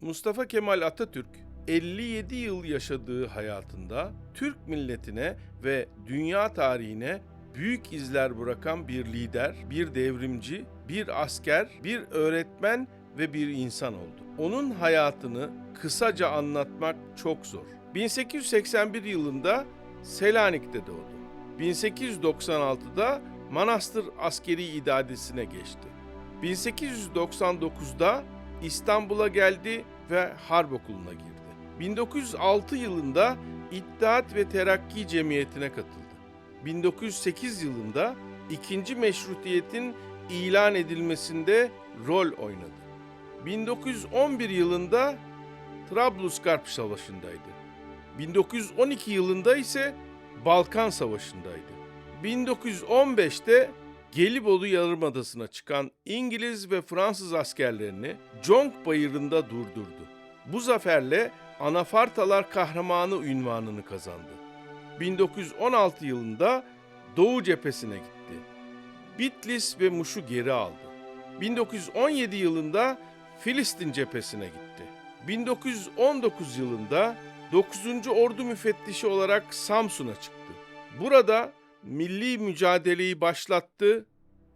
Mustafa Kemal Atatürk 57 yıl yaşadığı hayatında Türk milletine ve dünya tarihine büyük izler bırakan bir lider, bir devrimci, bir asker, bir öğretmen ve bir insan oldu. Onun hayatını kısaca anlatmak çok zor. 1881 yılında Selanik'te doğdu. 1896'da Manastır Askeri İdadesi'ne geçti. 1899'da İstanbul'a geldi ve Harp Okulu'na girdi. 1906 yılında İttihat ve Terakki Cemiyeti'ne katıldı. 1908 yılında ikinci meşrutiyetin ilan edilmesinde rol oynadı. 1911 yılında Trablusgarp Savaşı'ndaydı. 1912 yılında ise Balkan Savaşı'ndaydı. 1915'te Gelibolu Yarımadası'na çıkan İngiliz ve Fransız askerlerini Conk Bayırı'nda durdurdu. Bu zaferle Anafartalar Kahramanı ünvanını kazandı. 1916 yılında Doğu cephesine gitti. Bitlis ve Muş'u geri aldı. 1917 yılında Filistin cephesine gitti. 1919 yılında 9. Ordu müfettişi olarak Samsun'a çıktı. Burada milli mücadeleyi başlattı,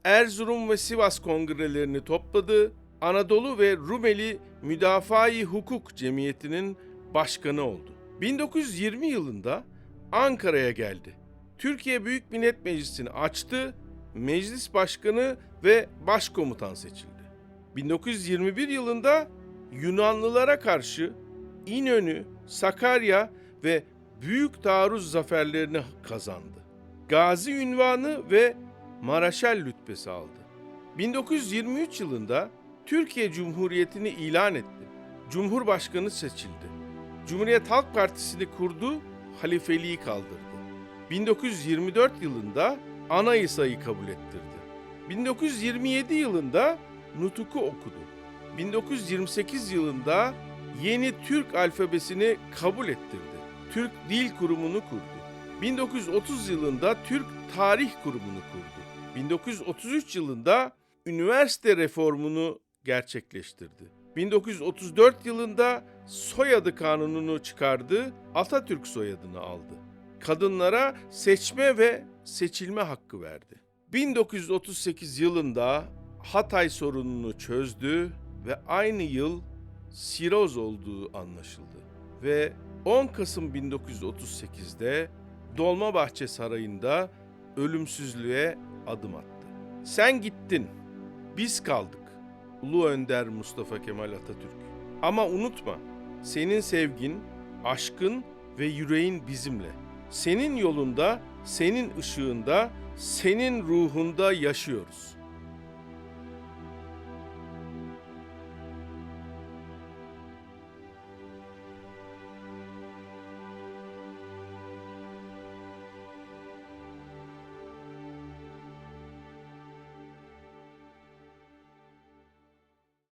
Erzurum ve Sivas kongrelerini topladı, Anadolu ve Rumeli Müdafaa-i Hukuk Cemiyeti'nin başkanı oldu. 1920 yılında Ankara'ya geldi. Türkiye Büyük Millet Meclisi'ni açtı, meclis başkanı ve başkomutan seçildi. 1921 yılında Yunanlılara karşı İnönü, Sakarya ve Büyük Taarruz zaferlerini kazandı. Gazi ünvanı ve Maraşal rütbesi aldı. 1923 yılında Türkiye Cumhuriyeti'ni ilan etti. Cumhurbaşkanı seçildi. Cumhuriyet Halk Partisi'ni kurdu, halifeliği kaldırdı. 1924 yılında anayasayı kabul ettirdi. 1927 yılında Nutuk'u okudu. 1928 yılında yeni Türk alfabesini kabul ettirdi. Türk Dil Kurumu'nu kurdu. 1930 yılında Türk Tarih Kurumu'nu kurdu. 1933 yılında üniversite reformunu gerçekleştirdi. 1934 yılında soyadı kanununu çıkardı, Atatürk soyadını aldı. Kadınlara seçme ve seçilme hakkı verdi. 1938 yılında Hatay sorununu çözdü ve aynı yıl siroz olduğu anlaşıldı. Ve 10 Kasım 1938'de Dolmabahçe Sarayı'nda ölümsüzlüğe adım attı. Sen gittin, biz kaldık. Ulu Önder Mustafa Kemal Atatürk. Ama unutma, senin sevgin, aşkın ve yüreğin bizimle. Senin yolunda, senin ışığında, senin ruhunda yaşıyoruz.